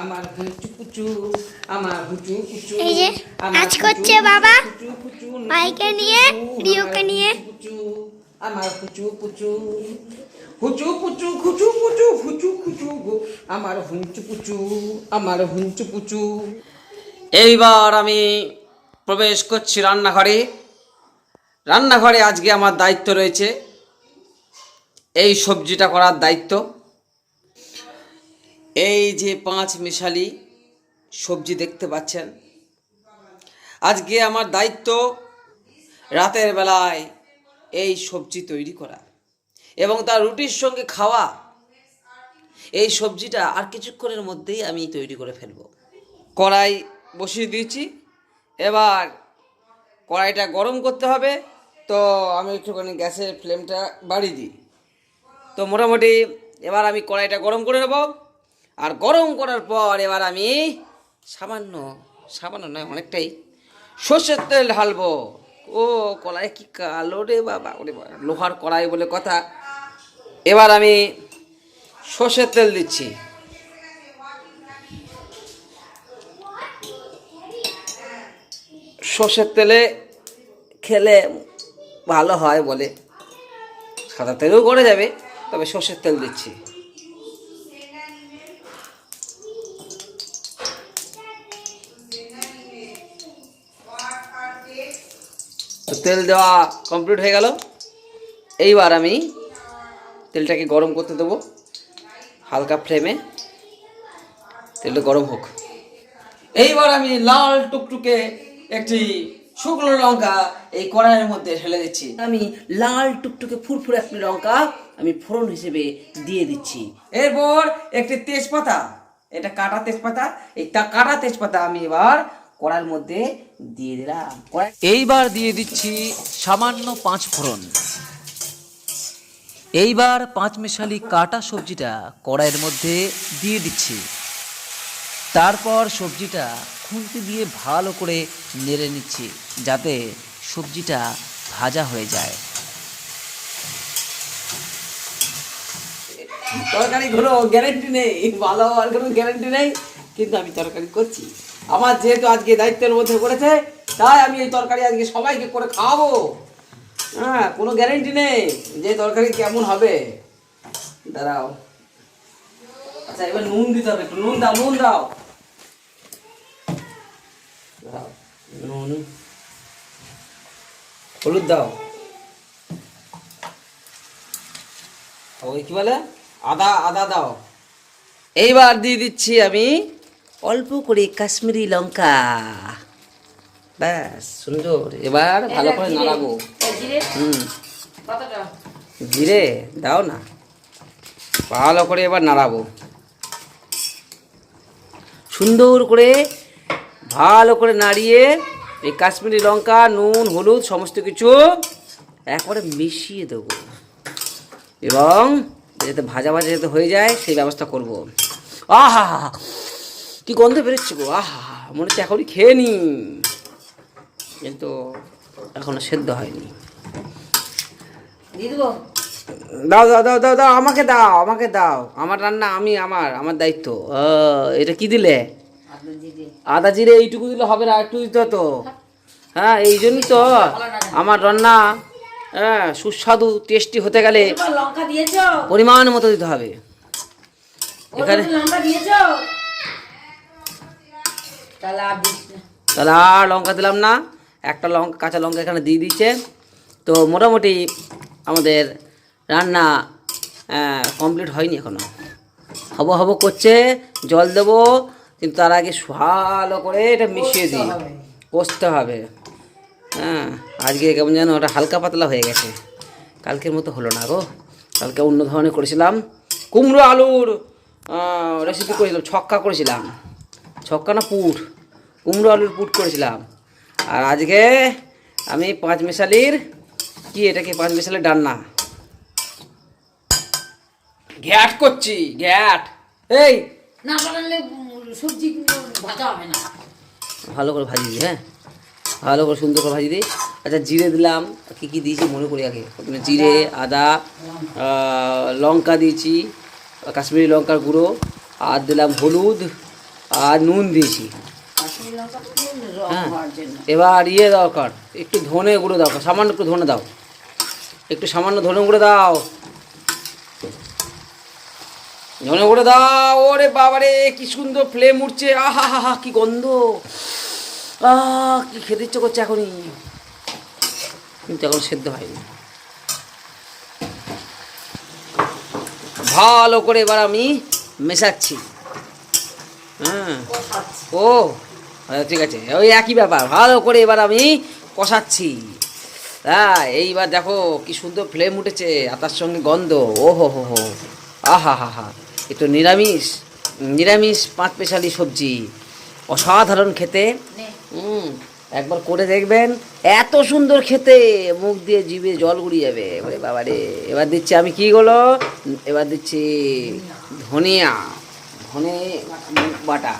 আমার হুচু পুচু আমার হুচু পুচু এই যে নাচ করছে বাবা। মাইকে নিয়ে, রিওকে নিয়ে। আমার হুচু পুচু হুচু পুচু খুচু পুচু হুচু খুচু আমার হুঞ্চু পুচু আমার হুঞ্চু পুচু এইবার আমি প্রবেশ করছি রান্নাঘরে রান্নাঘরে আজকে আমার দায়িত্ব রয়েছে এই সবজিটা করার দায়িত্ব এই যে পাঁচ মিশালি সবজি দেখতে পাচ্ছেন। আজকে আমার দায়িত্ব রাতের বেলায় এই সবজি তৈরি করা এবং তার রুটির সঙ্গে খাওয়া। এই সবজিটা আর কিছুক্ষণের মধ্যেই আমি তৈরি করে ফেলব। কড়াই বসিয়ে দিয়েছি। এবার কড়াইটা গরম করতে হবে। তো আমি একটুখানি গ্যাসের ফ্লেমটা বাড়িয়ে দিই। তো মোটামুটি এবার আমি কড়াইটা গরম করে নেব। আর গরম করার পর এবার আমি সামান্য সামান্য নয়, অনেকটাই সর্ষের তেল ঢালবো। ও কড়াই কি কালো রে বাবা, ওরে লোহার কড়াই বলে কথা। এবার আমি সর্ষের তেল দিচ্ছি। সর্ষের তেলে খেলে ভালো হয় বলে। সাদা তেলেও করে যাবে, তবে সর্ষের তেল দিচ্ছি তো তেল দেওয়া কমপ্লিট হয়ে গেল। এইবার আমি তেলটাকে গরম করতে দেবো হালকা ফ্লেমে। তেলটা গরম হোক। এইবার আমি লাল টুকটুকে একটি শুকনো লঙ্কা এই কড়াইয়ের মধ্যে ঢেলে দিচ্ছি। আমি লাল টুকটুকে ফুরফুরে একটি লঙ্কা আমি ফোড়ন হিসেবে দিয়ে দিচ্ছি। এরপর একটি তেজপাতা, এটা কাটা তেজপাতা, এই কাটা তেজপাতা আমি এবার কড়াইয়ের মধ্যে দিয়ে দিলাম। এইবার দিয়ে দিচ্ছি সামান্য পাঁচ ফোড়ন। এইবার পাঁচ মেশালি কাটা সবজিটা কড়াইয়ের মধ্যে দিয়ে দিচ্ছি। তারপর সবজিটা খুন্তি দিয়ে ভালো করে নেড়ে নিচ্ছি যাতে সবজিটা ভাজা হয়ে যায়। তরকারিগুলো গ্যারেন্টি নেই ভালো হওয়ার কোনো গ্যারেন্টি নেই কিন্তু আমি তরকারি করছি। আমার যেহেতু আজকে দায়িত্বের মধ্যে করেছে তাই আমি এই তরকারি আজকে সবাইকে করে খাওয়াবো। হ্যাঁ কোনো গ্যারেন্টি নেই যে তরকারি কেমন হবে। দাঁড়াও। আচ্ছা এবার নুন দিতে হবে একটু। নুন দাও নুন দাও। নুন। হলুদ দাও। ওই কি বলে? আদা আদা দাও। এইবার দিয়ে দিচ্ছি আমি অল্প করে কাশ্মীরি লঙ্কা। ব্যাস সুন্দর। এবার ভালো করে নাড়াবো। হুম। জিরে? দাও না। ভালো করে এবার নাড়াবো। সুন্দর করে ভালো করে নাড়িয়ে এই কাশ্মীরি লঙ্কা নুন হলুদ সমস্ত কিছু একবারে মিশিয়ে দেবো। এবং যাতে ভাজা ভাজা যাতে হয়ে যায় সেই ব্যবস্থা করব। আহা! কি গন্ধ বেরোচ্ছে গো? আহা মনে হচ্ছে এখনই খেয়ে নি কিন্তু এখনও সেদ্ধ হয়নি। দাও দাও দাও দাও দাও আমাকে দাও আমাকে দাও। আমার রান্না আমি আমার আমার দায়িত্ব। এটা কি দিলে? আদা জিরে। এইটুকু দিলে হবে না একটু দিতে তো হ্যাঁ এই জন্যই তো আমার রান্না হ্যাঁ সুস্বাদু টেস্টি হতে গেলে পরিমাণ মতো দিতে হবে। এখানে লঙ্কা দিয়েছ? তাহলে আর লঙ্কা দিলাম না। একটা লঙ্কা কাঁচা লঙ্কা এখানে দিয়ে দিচ্ছে তো মোটামুটি আমাদের রান্না কমপ্লিট হয়নি এখনও। হব হব করছে জল দেবো কিন্তু তার আগে ভালো করে এটা মিশিয়ে দিই। কষতে হবে। হ্যাঁ আজকে কেমন যেন ওটা হালকা পাতলা হয়ে গেছে। কালকের মতো হলো না গো। কালকে অন্য ধরনের করেছিলাম। কুমড়ো আলুর রেসিপি করেছিলাম ছক্কা করেছিলাম। ছক্কা না পুট কুমড়ো আলুর পুট করেছিলাম। আর আজকে আমি পাঁচ মিশালির কি এটা কি পাঁচ মিশালির ডান্না? ঘ্যাট করছি ঘ্যাট। এই! না বানালে সবজি ভাজা হবে না। ভালো করে ভাজি দিই হ্যাঁ? ভালো করে সুন্দর করে ভাজি দিই আচ্ছা জিরে দিলাম। কী কী দিয়েছি মনে করি আগে? প্রথমে জিরে আদা লঙ্কা দিয়েছি কাশ্মীরি লঙ্কার গুঁড়ো। আর দিলাম হলুদ আর নুন দিয়েছি। হ্যাঁ। এবার ইয়ে দরকার একটু ধনে গুঁড়ো দরকার সামান্য একটু ধনে দাও। একটু সামান্য ধনে গুঁড়ো দাও। ধনে গুঁড়ো দাও, ওরে বাবারে, কি সুন্দর ফ্লেম উঠছে। আহা, হা হা, কি গন্ধ। আহ, কি খেতে ইচ্ছে করছে এখনই। কিন্তু এখন সেদ্ধ হয়নি। ভালো করে এবার আমি মেশাচ্ছি। হ্যাঁ ও আচ্ছা, ঠিক আছে। ওই একই ব্যাপার। ভালো করে এবার আমি কষাচ্ছি। হ্যাঁ এইবার দেখো কি সুন্দর ফ্লেম উঠেছে আর তার সঙ্গে গন্ধ। ও হো হো। হো আহা হা হা। এ তো নিরামিষ। নিরামিষ পাঁচ পেশালি সবজি। অসাধারণ খেতে। হুম একবার করে দেখবেন। এত সুন্দর খেতে। মুখ দিয়ে জিভে জল গড়িয়ে যাবে। বাবা রে এবার দিচ্ছি আমি কি গুলো? এবার দিচ্ছি ধনিয়া। ধনে বাটা।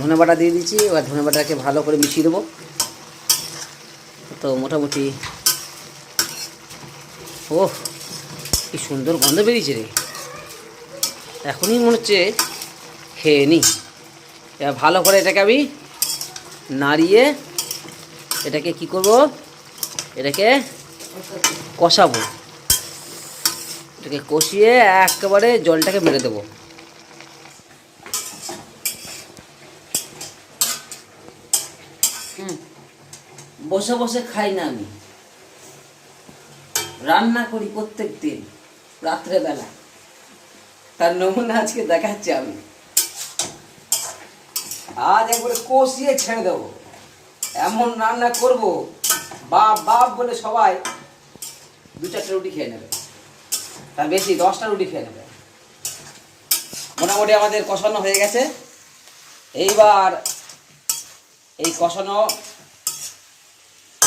ধনে বাটা দিয়ে দিচ্ছি, এবার ধনে বাটাকে ভালো করে মিশিয়ে দেবো। তো মোটামুটি, ওহ, কি সুন্দর গন্ধ বেরিয়েছে রে। এখনই মনে হচ্ছে খেয়ে নি। এবার ভালো করে এটাকে আমি নাড়িয়ে এটাকে কি করব? এটাকে কষাবো। এটাকে কষিয়ে একেবারে জলটাকে মেরে দেবো। বসে বসে খাই না আমি। রান্না করি প্রত্যেক দিন, রাত্রেবেলা। তার নমুনা আজকে দেখাচ্ছি আমি। আজ একবারে কষিয়ে ছেড়ে দেবো। এমন রান্না করব, বাপ বাপ বলে সবাই দু চারটে রুটি খেয়ে নেবে। তার বেশি দশটা রুটি খেয়ে নেবে। মোটামুটি আমাদের কষানো হয়ে গেছে। এইবার এই কষানো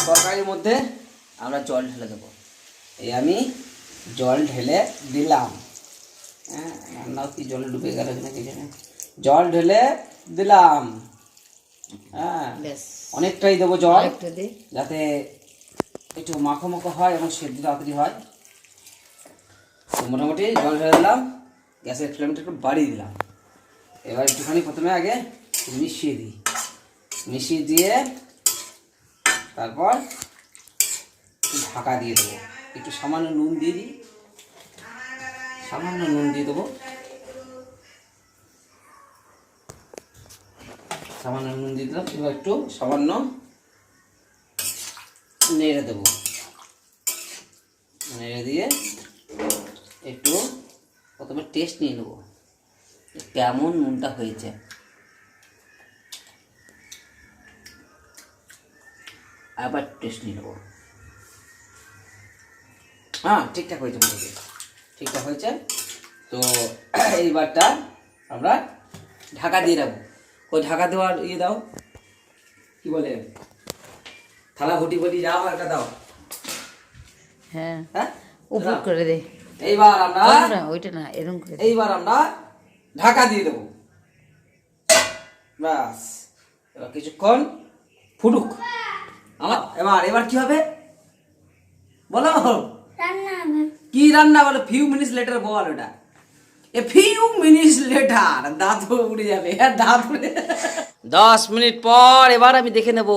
তরকারির মধ্যে আমরা জল ঢেলে দেবো। এই আমি জল ঢেলে দিলাম। হ্যাঁ রান্নাও কি জলে ডুবে গেল কিনা কে জানে? জল ঢেলে দিলাম। হ্যাঁ অনেকটাই দেবো জল। যাতে একটু মাখো মাখো হয় এবং সেদ্ধ তাড়াতাড়ি হয়। তো মোটামুটি জল ঢেলে দিলাম। গ্যাসের ফ্লেমটা একটু বাড়িয়ে দিলাম। এবার একটুখানি প্রথমে আগে মিশিয়ে দিই। মিশিয়ে দিয়ে তারপর ঢাকা দিয়ে দেবো। একটু সামান্য নুন দিয়ে দিই। সামান্য নুন দিয়ে দেবো। সামান্য নুন দিয়ে দিলাম। এবার একটু সামান্য নেড়ে দেবো। নেড়ে দিয়ে একটু প্রথমে টেস্ট নিয়ে নেব কেমন নুনটা হয়েছে। আবার টেস্ট নিয়ে নেব। হ্যাঁ ঠিকঠাক হয়েছে মোটামুটি। ঠিকঠাক হয়েছে। তো এইবারটা আমরা ঢাকা দিয়ে রাখব ওই ঢাকা দেওয়ার ইয়ে দাও কি বলে? থালা ঘটি ঘটি যাও একটা দাও। হ্যাঁ। হ্যাঁ? উপর করে দে। এইবার আমরা ওইটা না এরকম করে এইবার আমরা ঢাকা দিয়ে দেবো। ব্যাস। এবার কিছুক্ষণ ফুটুক। আমার এবার এবার কি হবে বলো কি রান্না বলো ফিউ মিনিটস লেটার বল ওটা এ ফিউ মিনিটস লেটার দাঁত উড়ে যাবে আর দাঁত উড়ে দশ মিনিট পর এবার আমি দেখে নেব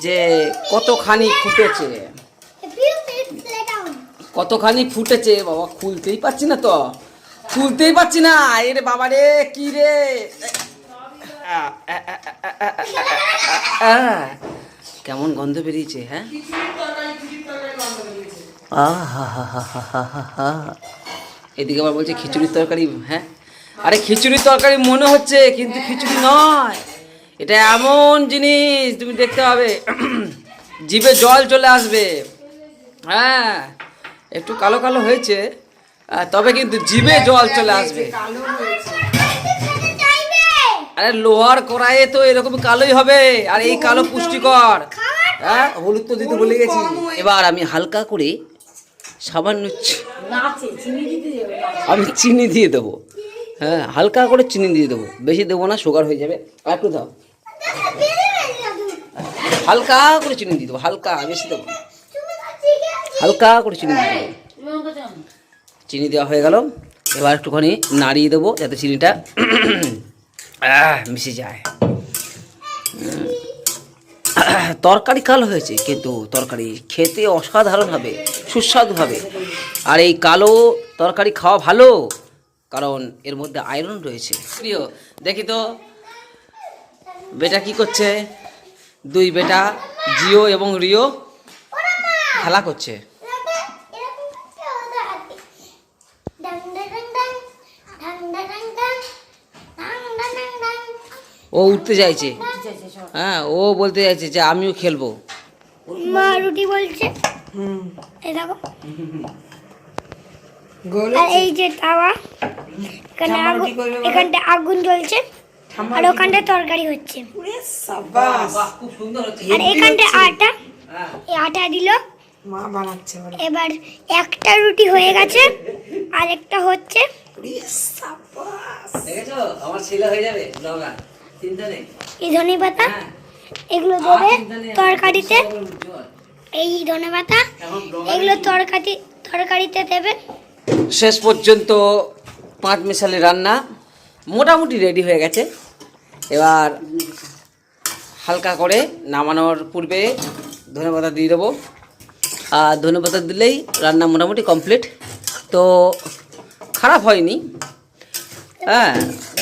যে কতখানি ফুটেছে কতখানি ফুটেছে বাবা খুলতেই পারছি না তো খুলতেই পারছি না এরে বাবা রে কি রে আহ, কেমন গন্ধ বেরিয়েছে হ্যাঁ। এদিকে আবার বলছে খিচুড়ির তরকারি হ্যাঁ? আরে খিচুড়ির তরকারি মনে হচ্ছে, কিন্তু খিচুড়ি নয়। এটা এমন জিনিস, তুমি দেখতে পাবে। জিভে জল চলে আসবে। হ্যাঁ একটু কালো কালো হয়েছে তবে কিন্তু জিভে জল চলে আসবে। আরে লোহার কড়াইয়ে তো এরকম কালোই হবে আর এই কালো পুষ্টিকর। হ্যাঁ হলুদ তো দিতে ভুলে গেছি। এবার আমি হালকা করে সামান্য। আমি চিনি দিয়ে দেবো। হ্যাঁ হালকা করে চিনি দিয়ে দেবো। বেশি দেবো না সুগার হয়ে যাবে। আর একটু দাও। হালকা করে চিনি দিয়ে দেবো হালকা বেশি দেবো হালকা করে চিনি দিয়ে দেবো। চিনি দেওয়া হয়ে গেল। এবার একটুখানি নাড়িয়ে দেবো যাতে চিনিটা মিশে যায়। তরকারি কালো হয়েছে, কিন্তু তরকারি খেতে অসাধারণ হবে, সুস্বাদু হবে। আর এই কালো তরকারি খাওয়া ভালো, কারণ এর মধ্যে আয়রন রয়েছে। প্রিয়, দেখি তো, বেটা কি করছে? দুই বেটা জিও এবং রিও খেলা করছে। ও উঠতে চাইছে। হ্যাঁ ও বলতে চাইছে যে আমিও খেলব। মা রুটি বলছে। এই দেখো। আর এই যে তাওয়া এখানে আগুন এখানটা আগুন জ্বলছে আর ওখানটা তরকারি হচ্ছে। আর এখানটা আটা। হ্যাঁ। এই আটা দিল। মা বানাচ্ছে এবার একটা রুটি হয়ে গেছে আর একটা হচ্ছে আমার ছেলে হয়ে যাবে এই ধনে পাতা হ্যাঁ। এগুলো দেবে তরকারিতে। এই ধনে পাতা এগুলো তরকারি তরকারিতে দেবে। শেষ পর্যন্ত পাঁচ মিশালি রান্না মোটামুটি রেডি হয়ে গেছে। এবার হালকা করে নামানোর পূর্বে ধনেপাতা দিয়ে দেবো। আর ধনেপাতা দিলেই রান্না মোটামুটি কমপ্লিট। তো খারাপ হয়নি। হ্যাঁ।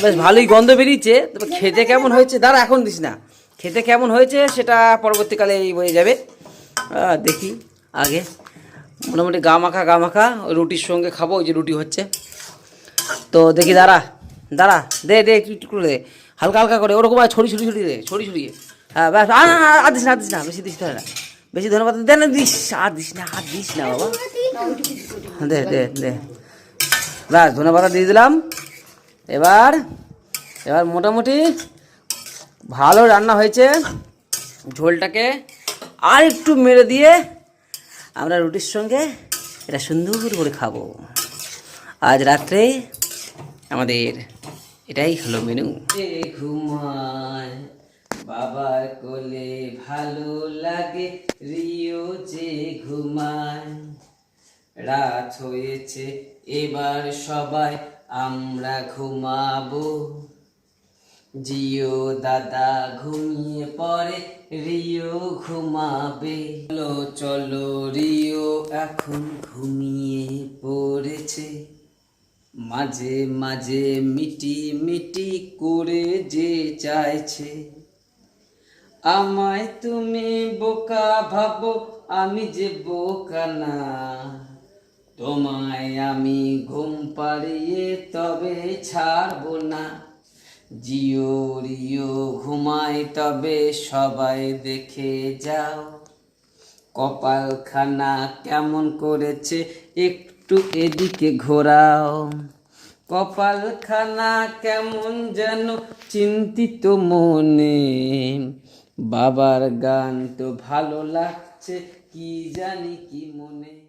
বেশ ভালোই গন্ধ বেরিয়েছে। তবে খেতে কেমন হয়েছে? দাঁড়া এখন দিস না। খেতে কেমন হয়েছে সেটা পরবর্তীকালে বোঝা যাবে। দেখি আগে। মোটামুটি গা মাখা গা মাখা ওই রুটির সঙ্গে খাব ওই যে রুটি হচ্ছে। তো দেখি দাঁড়া দাঁড়া দে দে একটু করে দে। হালকা হালকা করে ওরকম আর ছড়ি ছড়ি ছড়ি দে ছড়ি ছড়িয়ে। হ্যাঁ ব্যাস আর না, আর দিস না আর দিস না বেশি দিস না বেশি ধন্যবাদ দে না দিস আর দিস না আর দিস না বাবা। দে দে দে। ব্যাস ধন্যবাদ দিয়ে দিলাম। এবার এবার মোটামুটি ভালো রান্না হয়েছে। ঝোলটাকে আর একটু মেরে দিয়ে আমরা রুটির সঙ্গে এটা সুন্দর করে খাব। আজ রাত্রে আমাদের এটাই হলো মেনু। ঘুমায়, বাবার কোলে ভালো লাগে, রিও যে ঘুমায়। রাত হয়েছে, এবার সবাই আমরা ঘুমাবো। জিও দাদা ঘুমিয়ে পরে রিও ঘুমাবে। চলো চলো, রিও এখন ঘুমিয়ে পড়েছে। মাঝে মাঝে মিটি মিটি করে যে চাইছে। আমায় তুমি বোকা ভাবো, আমি যে বোকা না। তোমায় আমি ঘুম পাড়িয়ে তবে ছাড়বো না। জিও, রিও, ঘুমায় তবে সবাই দেখে যাও। কপালখানা কেমন করেছে একটু এদিকে ঘোরাও। কপালখানা কেমন যেন চিন্তিত মনে। বাবার গান তো ভালো লাগছে, কি জানি কি মনে।